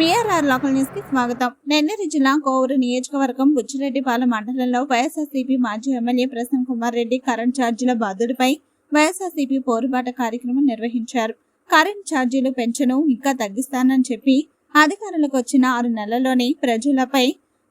BRR local న్యూస్కి స్వాగతం. నెల్లూరు జిల్లా కోవూరు నియోజకవర్గం బుచ్చిరెడ్డిపాలెం మండలంలో వైఎస్ఆర్సీపీ మాజీ ఎమ్మెల్యే ప్రసన్న కుమార్ రెడ్డి కరెంట్ ఛార్జీల బాధుడిపై వైఎస్ఆర్సీపీ పోరుబాట కార్యక్రమం నిర్వహించారు. కరెంట్ ఛార్జీలు పెంచను ఇంకా తగ్గిస్తానని చెప్పి అధికారులకు వచ్చిన ఆరు నెలల్లోనే ప్రజలపై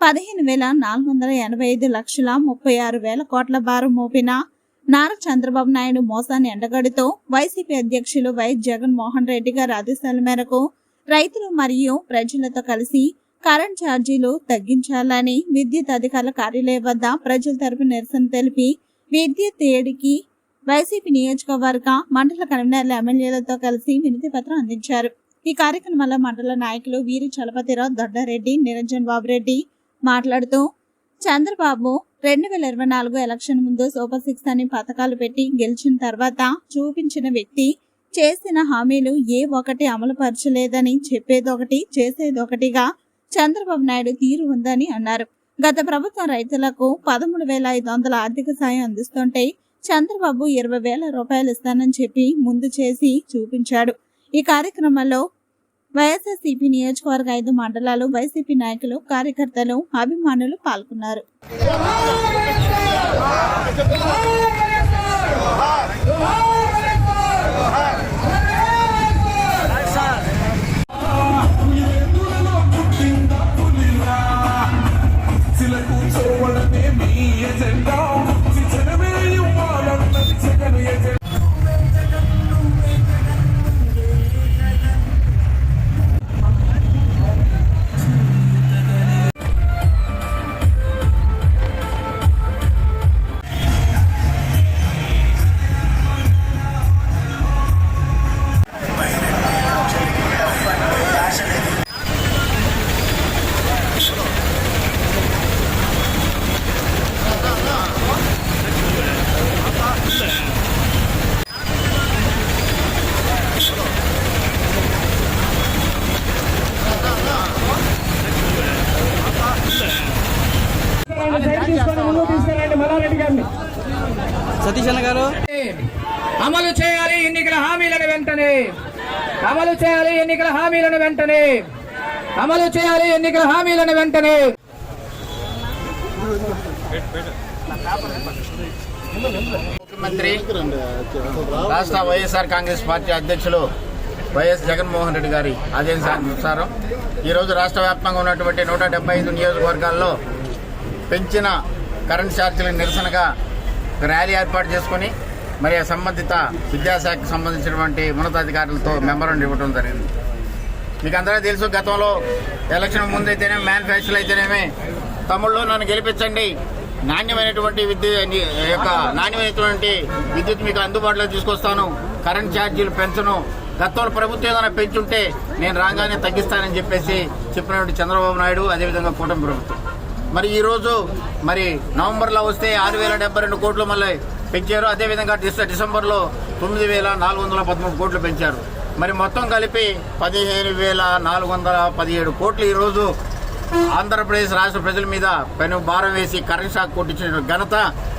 పదిహేను వేల నాలుగు వందల ఎనభై ఐదు లక్షల ముప్పై ఆరు వేల కోట్ల భారం మోపిన నారా చంద్రబాబు నాయుడు మోసాన్ని ఎండగడుతూ వైసీపీ అధ్యక్షులు వైఎస్ జగన్మోహన్ రెడ్డి గారి ఆదేశాల మేరకు రైతులు మరియు ప్రజలతో కలిసి కరెంట్ ఛార్జీలు తగ్గించాలని విద్యుత్ అధికారుల కార్యాలయం వద్ద ప్రజల తరపు నిరసన తెలిపి విద్యుత్ ఏడికి వైసీపీ నియోజకవర్గ మండల కన్వీనర్ల ఎమ్మెల్యేలతో కలిసి వినతి పత్రం అందించారు. ఈ కార్యక్రమంలో మండల నాయకులు వీరి చలపతిరావు దొడ్డారెడ్డి నిరంజన్ బాబు రెడ్డి మాట్లాడుతూ చంద్రబాబు రెండు వేల ఇరవై నాలుగు ఎలక్షన్ ముందు సూపర్ సిక్స్ అని పథకాలు పెట్టి గెలిచిన తర్వాత చూపించిన వ్యక్తి చేసిన హామీలు ఏ ఒకటి అమలుపరచలేదని చెప్పేదొకటి చేసేదొకటిగా చంద్రబాబు నాయుడు తీరు ఉందని అన్నారు. గత ప్రభుత్వం రైతులకు పదమూడు వేల ఐదు వందల ఆర్థిక సాయం అందిస్తుంటే చంద్రబాబు ఇరవై వేల రూపాయలు ఇస్తానని చెప్పి ముందు చేసి చూపించాడు. ఈ కార్యక్రమంలో వైఎస్ఆర్సీపీ నియోజకవర్గ ఐదు మండలాలు వైసీపీ నాయకులు కార్యకర్తలు అభిమానులు పాల్గొన్నారు. చేయాలి ఎన్నికల హామీలను వెంటనే. అమలు చేయాలి ఎన్నికల హామీలను వెంటనే. అమలు చేయాలి ఎన్నికల హామీలను వెంటనే. ముఖ్యమంత్రి రాష్ట్ర వైఎస్ఆర్ కాంగ్రెస్ పార్టీ అధ్యక్షులు వైఎస్ జగన్మోహన్ రెడ్డి గారి ఆదేశానుసారం ఈరోజు రాష్ట్ర వ్యాప్తంగా ఉన్నటువంటి నూట డెబ్బై ఐదు నియోజకవర్గాల్లో పెంచిన కరెంట్ ఛార్జీల నిరసనగా ర్యాలీ ఏర్పాటు చేసుకుని మరి సంబంధిత విద్యాశాఖకు సంబంధించినటువంటి ఉన్నతాధికారులతో మెమరం ఇవ్వడం జరిగింది. మీకు అందరూ తెలుసు గతంలో ఎలక్షన్ ముందైతేనే మేనిఫెస్టోలు అయితేనేమి తమ్ముళ్ళు నన్ను గెలిపించండి. నాణ్యమైనటువంటి విద్యుత్ యొక్క నాణ్యమైనటువంటి విద్యుత్ మీకు అందుబాటులో తీసుకొస్తాను. కరెంట్ ఛార్జీలు పెంచను. గతంలో ప్రభుత్వం ఏదైనా పెంచుంటే నేను రాగానే తగ్గిస్తానని చెప్పేసి చెప్పినటువంటి చంద్రబాబు నాయుడు అదేవిధంగా కూటమి ప్రభుత్వం. మరి ఈరోజు మరి నవంబర్లో వస్తే ఆరు వేల డెబ్బై రెండు కోట్లు మళ్ళీ పెంచారు. అదేవిధంగా డిసెంబర్లో తొమ్మిది వేల నాలుగు వందల పదమూడు కోట్లు పెంచారు. మరి మొత్తం కలిపి పదిహేను వేల నాలుగు వందల పదిహేడు కోట్లు ఈరోజు ఆంధ్రప్రదేశ్ రాష్ట్ర ప్రజల మీద పెను భారం వేసి కరెంట్ షాక్ కొట్టించిన ఘనత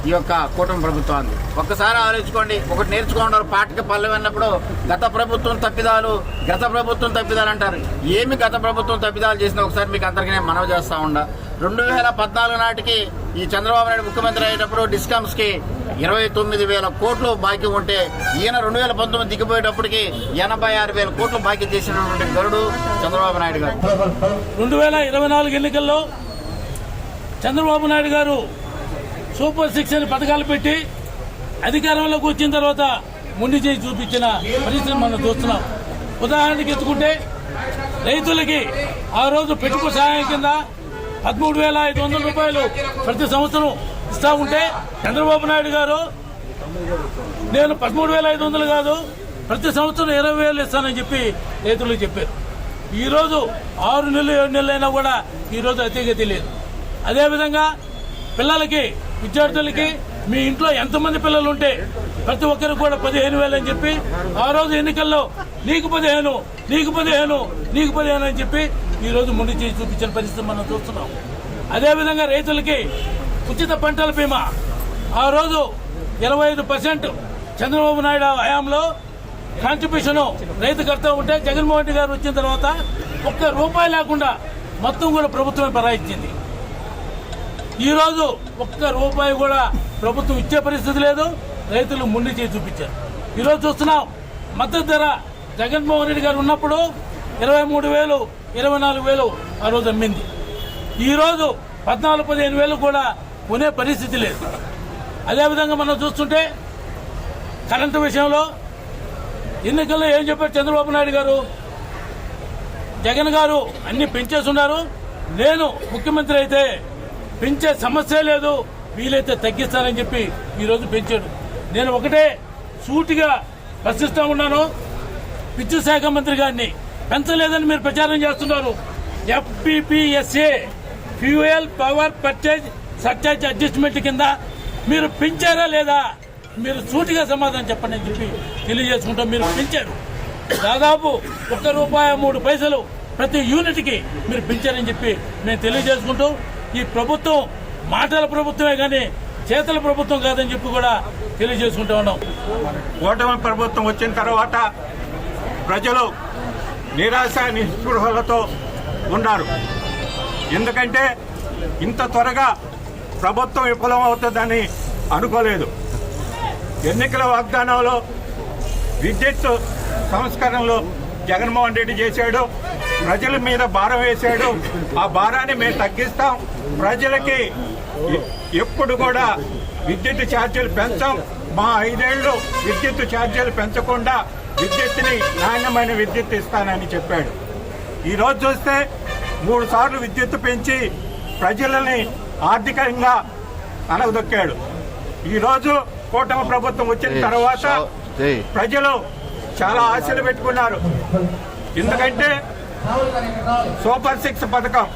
ఈ యొక్క కూటమి ప్రభుత్వాన్ని ఒక్కసారి ఆలోచించుకోండి. ఒకటి నేర్చుకోండి. పాటకి పల్లె అన్నప్పుడు గత ప్రభుత్వం తప్పిదాలు గత ప్రభుత్వం తప్పిదాలు అంటారు. ఏమి గత ప్రభుత్వం తప్పిదాలు చేసినా ఒకసారి మీకు అందరికీ నేను మనవి చేస్తా ఉండా రెండు వేల పద్నాలుగు నాటికి ఈ చంద్రబాబు నాయుడు ముఖ్యమంత్రి అయ్యేటప్పుడు డిస్కమ్స్కి ఇరవై తొమ్మిది వేల కోట్లు బాకీ ఉంటే ఈయన రెండు వేల పంతొమ్మిది దిగిపోయేటప్పటికి ఎనభై ఆరు వేల కోట్లు బాకీ చేసినటువంటి గరుడు చంద్రబాబు నాయుడు గారు. రెండు వేల ఇరవై నాలుగు ఎన్నికల్లో చంద్రబాబు నాయుడు గారు సూపర్ సిక్స్ అని పథకాలు పెట్టి అధికారంలోకి వచ్చిన తర్వాత ముండి చేసి చూపించిన పరిస్థితిని మనం చూస్తున్నాం. ఉదాహరణకి ఎత్తుకుంటే రైతులకి ఆ రోజు పెట్టుబడి సహాయం కింద పదమూడు వేల ఐదు వందల రూపాయలు ప్రతి సంవత్సరం ఇస్తా ఉంటే చంద్రబాబు నాయుడు గారు నేను పదమూడు వేల ఐదు వందలు కాదు ప్రతి సంవత్సరం ఇరవై వేలు ఇస్తానని చెప్పి రైతులకు చెప్పారు. ఈరోజు ఆరు నెలలు ఏడు నెలలు అయినా కూడా ఈ రోజు అతిగతి లేదు. అదేవిధంగా పిల్లలకి విద్యార్థులకి మీ ఇంట్లో ఎంతమంది పిల్లలు ఉంటే ప్రతి ఒక్కరికి కూడా పదిహేను వేలు అని చెప్పి ఆ రోజు ఎన్నికల్లో నీకు పదిహేను నీకు పదిహేను నీకు పదిహేను అని చెప్పి ఈ రోజు చేసి చూపించిన పరిస్థితి మనం చూస్తున్నాం. అదేవిధంగా రైతులకి ఉచిత పంటల బీమా. ఆ రోజు ఇరవై ఐదు పర్సెంట్ చంద్రబాబు నాయుడు హయాంలో కాంట్రిబ్యూషన్ రైతు కడతా ఉంటే జగన్మోహన్ రెడ్డి గారు వచ్చిన తర్వాత ఒక్క రూపాయి లేకుండా మొత్తం కూడా ప్రభుత్వమే పరాయించింది ఈరోజు ఒక్క రూపాయి కూడా ప్రభుత్వం ఇచ్చే పరిస్థితి లేదు. రైతులు ముండి చేసి చూపించారు. ఈరోజు చూస్తున్నాం మద్దతు ధర జగన్మోహన్ రెడ్డి గారు ఉన్నప్పుడు ఇరవై మూడు వేలు ఇరవై నాలుగు వేలు ఆ రోజు అమ్మింది. ఈరోజు పద్నాలుగు పదిహేను వేలు కూడా కొనే పరిస్థితి లేదు. అదేవిధంగా మనం చూస్తుంటే కరెంటు విషయంలో ఎన్నికల్లో ఏం చెప్పారు చంద్రబాబు నాయుడు గారు? జగన్ గారు అన్ని పెంచేస్తున్నారు నేను ముఖ్యమంత్రి అయితే పెంచే సమస్య లేదు వీలైతే తగ్గిస్తానని చెప్పి ఈరోజు పెంచాడు. నేను ఒకటే సూటిగా ప్రశ్నిస్తూ ఉన్నాను. విద్యుత్ శాఖ మంత్రి గారిని పెంచలేదని మీరు ప్రచారం చేస్తున్నారు? FPPSA fuel power purchase surcharge adjustment కింద మీరు పెంచారా లేదా? మీరు సూటిగా సమాధానం చెప్పండి అని చెప్పి తెలియజేసుకుంటాం మీరు పెంచారు. దాదాపు ఒక్క రూపాయి మూడు పైసలు ప్రతి యూనిట్కి మీరు పెంచారని చెప్పి మేము తెలియజేసుకుంటూ ఈ ప్రభుత్వం మాటల ప్రభుత్వమే కానీ చేతల ప్రభుత్వం కాదని చెప్పి కూడా తెలియజేసుకుంటా ఉన్నాం. ఓటమి ప్రభుత్వం వచ్చిన తర్వాత ప్రజలు నిరాశ నిస్పృహలతో ఉన్నారు. ఎందుకంటే ఇంత త్వరగా ప్రభుత్వం విఫలం అవుతుందని అనుకోలేదు. ఎన్నికల వాగ్దానంలో విద్యుత్ సంస్కరణలో జగన్మోహన్ రెడ్డి చేశాడు ప్రజల మీద భారం వేశాడు. ఆ భారాన్ని మేము తగ్గిస్తాం. ప్రజలకి ఎప్పుడు కూడా విద్యుత్ ఛార్జీలు పెంచాం. మా ఐదేళ్ళు విద్యుత్ ఛార్జీలు పెంచకుండా విద్యుత్తుని నాణ్యమైన విద్యుత్ ఇస్తానని చెప్పాడు. ఈ రోజు చూస్తే మూడు సార్లు విద్యుత్ పెంచి ప్రజలని ఆర్థికంగా అనగదొక్కాడు ఈ రోజు కూటమి ప్రభుత్వం వచ్చిన తర్వాత ప్రజలు చాలా ఆశలు పెట్టుకున్నారు. ఎందుకంటే సూపర్ సిక్స్ పథకం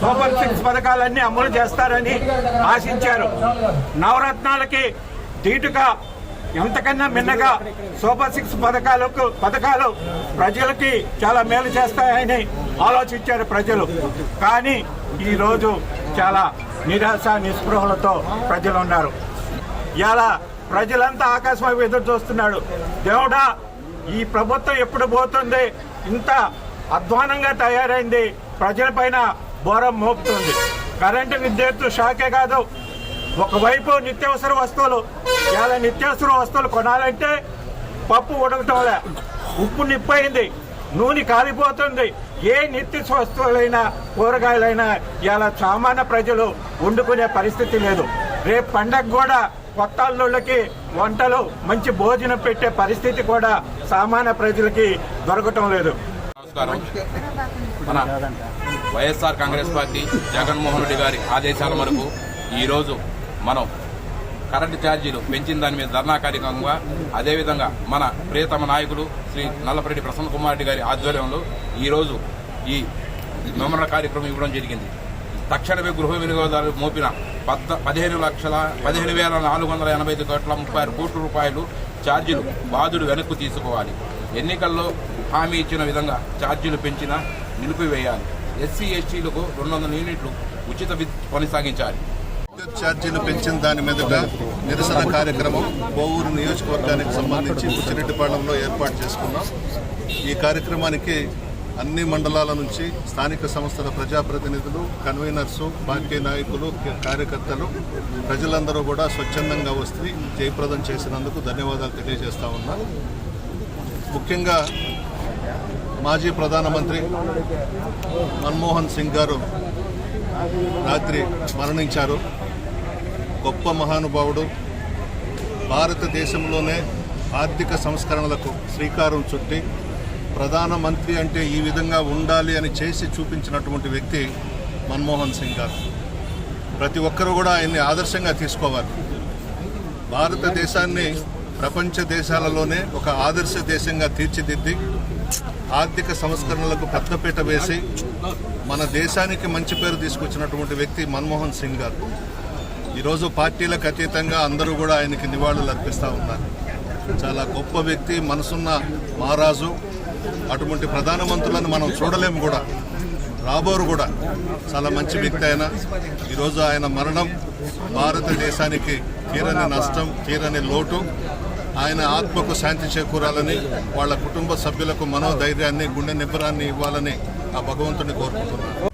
సూపర్ సిక్స్ పథకాలన్నీ అమలు చేస్తారని ఆశించారు. నవరత్నాలకి ధీటుగా ఎంతకన్నా మిన్నగా సూపర్ సిక్స్ పథకాలకు పథకాలు ప్రజలకి చాలా మేలు చేస్తాయని ఆలోచించారు ప్రజలు. కానీ ఈ రోజు చాలా నిరాశ నిస్పృహలతో ప్రజలు ఉన్నారు ఇలా ప్రజలంతా ఆకాశం ఎదురు చూస్తున్నాడు. దేవుడా ఈ ప్రభుత్వం ఎప్పుడు పోతుంది? ఇంత అధ్వానంగా తయారైంది. ప్రజలపైన బోరం మోపుతుంది. కరెంటు విద్యుత్ షాకే కాదు. ఒకవైపు నిత్యావసర వస్తువులు ఇలా నిత్యావసర వస్తువులు కొనాలంటే పప్పు ఉడకటంలే. ఉప్పు నిప్పైంది నూనె కాలిపోతుంది. ఏ నిత్య వస్తువులైనా కూరగాయలైనా ఇలా సామాన్య ప్రజలు వండుకునే పరిస్థితి లేదు. రేపు పండగ కూడా కొత్త అల్లుళ్ళకి వంటలు మంచి భోజనం పెట్టే పరిస్థితి కూడా సామాన్య ప్రజలకి దొరకటం లేదు. నమస్కారం. మన వైఎస్ఆర్ కాంగ్రెస్ పార్టీ జగన్మోహన్ రెడ్డి గారి ఆదేశాల మేరకు ఈరోజు మనం కరెంటు ఛార్జీలు పెంచిన దాని మీద ధర్నా కార్యక్రమంగా అదేవిధంగా మన ప్రియతమ నాయకులు శ్రీ నల్లపరెడ్డి ప్రసన్న కుమార్ రెడ్డి గారి ఆధ్వర్యంలో ఈరోజు ఈ మెమరల్ కార్యక్రమం ఇవ్వడం జరిగింది. తక్షణమే గృహ వినియోగదారులు మోపిన పద్ద పదిహేను లక్షల పదిహేను వేల నాలుగు వందల ఎనభై ఐదు కోట్ల ముప్పై ఆరు కోట్ల రూపాయలు ఛార్జీలు బాధుడు వెనక్కు తీసుకోవాలి. ఎన్నికల్లో హామీ ఇచ్చిన విధంగా ఛార్జీలు పెంచినా నిలిపివేయాలి. ఎస్సీ ఎస్టీలకు రెండు వందల యూనిట్లు ఉచిత విద్యుత్ కొనసాగించాలి. విద్యుత్ ఛార్జీలు పెంచిన దాని మీదుగా నిరసన కార్యక్రమం కోవూరు నియోజకవర్గానికి సంబంధించి బుచ్చిరెడ్డిపాళెంలో ఏర్పాటు చేసుకున్నాం. ఈ కార్యక్రమానికి అన్ని మండలాల నుంచి స్థానిక సంస్థల ప్రజాప్రతినిధులు కన్వీనర్సు పార్టీ నాయకులు కార్యకర్తలు ప్రజలందరూ కూడా స్వచ్ఛందంగా వస్తే జయప్రదం చేసినందుకు ధన్యవాదాలు తెలియజేస్తా ఉన్నా. ముఖ్యంగా మాజీ ప్రధానమంత్రి మన్మోహన్ సింగ్ గారు రాత్రి మరణించారు. గొప్ప మహానుభావుడు. భారతదేశంలోనే ఆర్థిక సంస్కరణలకు శ్రీకారం చుట్టి ప్రధానమంత్రి అంటే ఈ విధంగా ఉండాలి అని చేసి చూపించినటువంటి వ్యక్తి మన్మోహన్ సింగ్ గారు. ప్రతి ఒక్కరూ కూడా ఆయన్ని ఆదర్శంగా తీసుకోవాలి. భారతదేశాన్ని ప్రపంచ దేశాలలోనే ఒక ఆదర్శ దేశంగా తీర్చిదిద్ది ఆర్థిక సంస్కరణలకు పెద్దపీట వేసి మన దేశానికి మంచి పేరు తీసుకొచ్చినటువంటి వ్యక్తి మన్మోహన్ సింగ్ గారు. ఈరోజు పార్టీలకు అతీతంగా అందరూ కూడా ఆయనకి నివాళులు అర్పిస్తూ ఉన్నారు. చాలా గొప్ప వ్యక్తి మనసున్న మహారాజు అటువంటి ప్రధానమంత్రులను మనం చూడలేము కూడా. రాబోరు కూడా చాలా మంచి వ్యక్తి ఆయన. ఈరోజు ఆయన మరణం భారతదేశానికి తీరని నష్టం తీరని లోటు. ఆయన ఆత్మకు శాంతి చేకూరాలని వాళ్ళ కుటుంబ సభ్యులకు మనోధైర్యాన్ని గుండె నిబ్బరాన్ని ఇవ్వాలని ఆ భగవంతుని కోరుకుంటున్నాను.